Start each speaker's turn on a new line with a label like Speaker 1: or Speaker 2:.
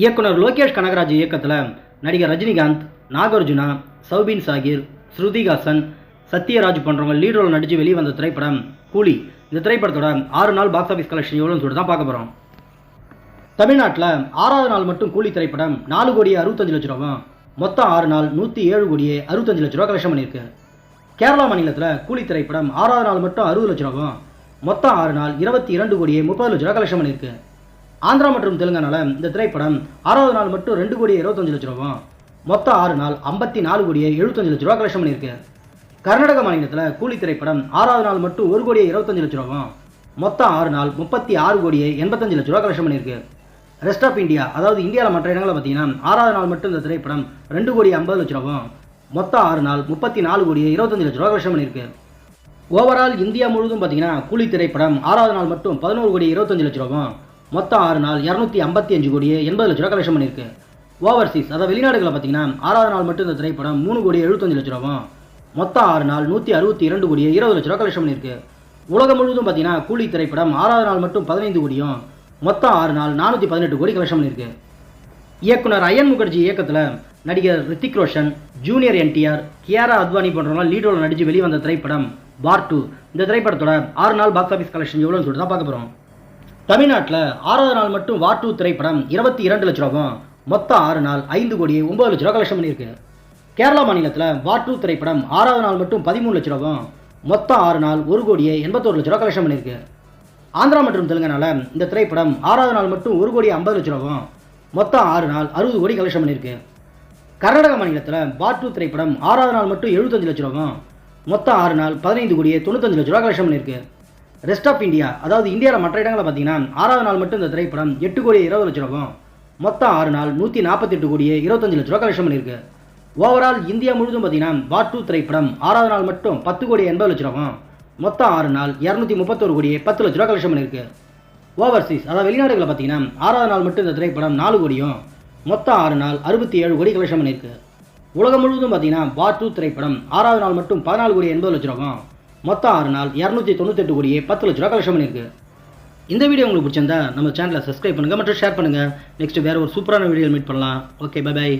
Speaker 1: இயக்குனர் லோகேஷ் கனகராஜ் இயக்கத்தில் நடிகர் ரஜினிகாந்த் நாகார்ஜுனா சௌபின் சாகிர் ஸ்ருதிகாசன் சத்யராஜ் போன்றவங்க லீட் ரோல் நடித்து வெளிவந்த திரைப்படம் கூலி. இந்த திரைப்படத்தோட ஆறு நாள் பாக்ஸ் ஆஃபீஸ் கலெக்ஷன் எவ்வளோன்னு சொல்லிட்டு தான் பார்க்க போகிறோம் தமிழ்நாட்டில் ஆறாவது நாள் மட்டும் கூலி திரைப்படம் நாலு கோடியே அறுபத்தஞ்சு லட்ச ரூபா மொத்தம் ஆறு நாள் நூற்றி ஏழு கோடியே அறுபத்தஞ்சு லட்ச ரூபா கலெக்ஷன் பண்ணியிருக்கு. கேரளா மாநிலத்தில் கூலி திரைப்படம் ஆறாவது நாள் மட்டும் அறுபது லட்ச ரூபா மொத்தம் ஆறு நாள் இருபத்தி இரண்டு கோடியே முப்பது லட்ச ரூபா கலெக்ஷன் பண்ணியிருக்கு. ஆந்திரா மற்றும் தெலுங்கானால இந்த திரைப்படம் ஆறாவது நாள் மட்டும் ரெண்டு கோடி இருபத்தஞ்சு லட்ச ரூபா மொத்தம் ஆறு நாள் ஐம்பத்தி நாலு கோடியே எழுபத்தஞ்சு லட்ச ரூபா கலெக்ஷன் பண்ணியிருக்கு. கர்நாடக மாநிலத்தில் கூலி திரைப்படம் ஆறாவது நாள் மட்டும் ஒரு கோடியே இருபத்தஞ்சு லட்ச ரூபா மொத்தம் ஆறு நாள் முப்பத்தி ஆறு கோடியே எண்பத்தஞ்சு லட்ச ரூபா கலெக்ஷன் பண்ணியிருக்கு. ரெஸ்ட் ஆஃப் இந்தியா அதாவது இந்தியாவில் மற்ற இடங்களில் பார்த்தீங்கன்னா ஆறாவது நாள் மட்டும் இந்த திரைப்படம் ரெண்டு கோடி ஐம்பது லட்ச ரூபா மொத்தம் ஆறு நாள் முப்பத்தி நாலு கோடியே இருபத்தஞ்சு லட்ச ரூபா கலெக்ஷன் பண்ணியிருக்கு. ஓவரால் இந்தியா முழுவதும் பார்த்தீங்கன்னா கூலி திரைப்படம் ஆறாவது நாள் மட்டும் பதினோரு கோடி இருபத்தஞ்சு லட்ச ரூபா மொத்தம் ஆறு நாள் இரநூத்தி ஐம்பத்தி அஞ்சு கோடியே எண்பது லட்ச ரூபா கலெக்ஷன் பண்ணியிருக்கு. ஓவர்சீஸ் அதாவது வெளிநாடுகளில் பார்த்தீங்கன்னா ஆறாவது நாள் மட்டும் இந்த திரைப்படம் மூணு கோடி எழுபத்தஞ்சு லட்ச ரூபா மொத்தம் ஆறு நாள் நூற்றி அறுபத்தி இரண்டு கோடியே இருபது லட்ச ரூபா கலெக்ஷன் பண்ணியிருக்கு. உலகம் முழுவதும் பார்த்தீங்கன்னா கூலி திரைப்படம் ஆறாவது நாள் மட்டும் பதினைந்து கோடியும் மொத்தம் ஆறு நாள் நானூற்றி பதினெட்டு கோடி கலெக்ஷன் பண்ணியிருக்கு. இயக்குனர் அயன் முகர்ஜி இயக்கத்தில் நடிகர் ரித்திக் ரோஷன் ஜூனியர் என்டிஆர் கியாரா அத்வானி போன்றவங்க லீடோவில் நடித்து வெளிவந்த திரைப்படம் பார் டூ. இந்த திரைப்படத்தோட ஆறு நாள் பாக்ஸ் ஆஃபீஸ் கலெக்ஷன் எவ்வளோன்னு சொல்லிட்டு தான் பார்க்க போகிறோம் தமிழ்நாட்டில் ஆறாவது நாள் மட்டும் வார் டூ திரைப்படம் இருபத்தி இரண்டு லட்ச ரூபா மொத்தம் ஆறு நாள் ஐந்து கோடி ஒன்பது லட்ச ரூபா கலெக்ஷன் பண்ணியிருக்கு. கேரளா மாநிலத்தில் வார் டூ திரைப்படம் ஆறாவது நாள் மட்டும் பதிமூணு லட்ச ரூபா மொத்தம் ஆறு நாள் ஒரு கோடியே எண்பத்தோரு லட்ச ரூபா கலெக்ஷன் பண்ணியிருக்கு. ஆந்திரா மற்றும் தெலுங்கானால இந்த திரைப்படம் ஆறாவது நாள் மட்டும் ஒரு கோடி ஐம்பது லட்ச ரூபா மொத்தம் ஆறு நாள் அறுபது கோடி கலெக்ஷன் பண்ணியிருக்கு. கர்நாடக மாநிலத்தில் பார் டூ திரைப்படம் ஆறாவது நாள் மட்டும் எழுபத்தஞ்சு லட்ச ரூபா மொத்தம் ஆறு நாள் பதினைந்து கோடியே தொண்ணூத்தஞ்சு லட்ச ரூபா கலெக்ஷன் பண்ணியிருக்கு. ரெஸ்ட் ஆஃப் இந்தியா அதாவது இந்தியாவில் மற்ற இடங்களில் பார்த்தீங்கன்னா ஆறாவது நாள் மட்டும் இந்த திரைப்படம் எட்டு கோடி இருபது லட்ச ரூபா மொத்தம் ஆறு நாள் நூற்றி நாற்பத்தெட்டு கோடியே இருபத்தஞ்சு லட்ச ரூபா கலெக்ஷன் பண்ணியிருக்கு. ஓவரால் இந்தியா முழுதும் பார்த்தீங்கன்னா பார் டூ திரைப்படம் ஆறாவது நாள் மட்டும் பத்து கோடி எண்பது லட்ச ரூபா மொத்தம் ஆறு நாள் இரநூத்தி முப்பத்தொரு கோடியே பத்து லட்ச ரூபா கலெக்ஷன் பண்ணியிருக்கு. ஓவர்சீஸ் அதாவது வெளிநாடுகளில் பார்த்தீங்கன்னா ஆறாவது நாள் மட்டும் இந்த திரைப்படம் நாலு கோடியும் மொத்தம் ஆறு நாள் அறுபத்தி ஏழு கோடி கலெக்ஷன் பண்ணியிருக்கு. உலகம் முழுவதும் பார்த்தீங்கன்னா பார் டூ திரைப்படம் ஆறாவது நாள் மட்டும் பதினாலு கோடி எண்பது லட்ச ரூபா மொத்தம் ஆறு நாள் இரநூத்தி தொண்ணூத்தெட்டு கோடியே பத்து லட்ச ரூபா கலெக்ஷன் பண்ணியிருக்கு. இந்த வீடியோ உங்களுக்கு பிடிச்சிருந்தா நம்ம சேனலை சப்ஸ்கிரைப் பண்ணுங்கள் மற்றும் ஷேர் பண்ணுங்கள் நெக்ஸ்ட் வேறு ஒரு சூப்பரான வீடியோ மீட் பண்ணலாம். Okay bye bye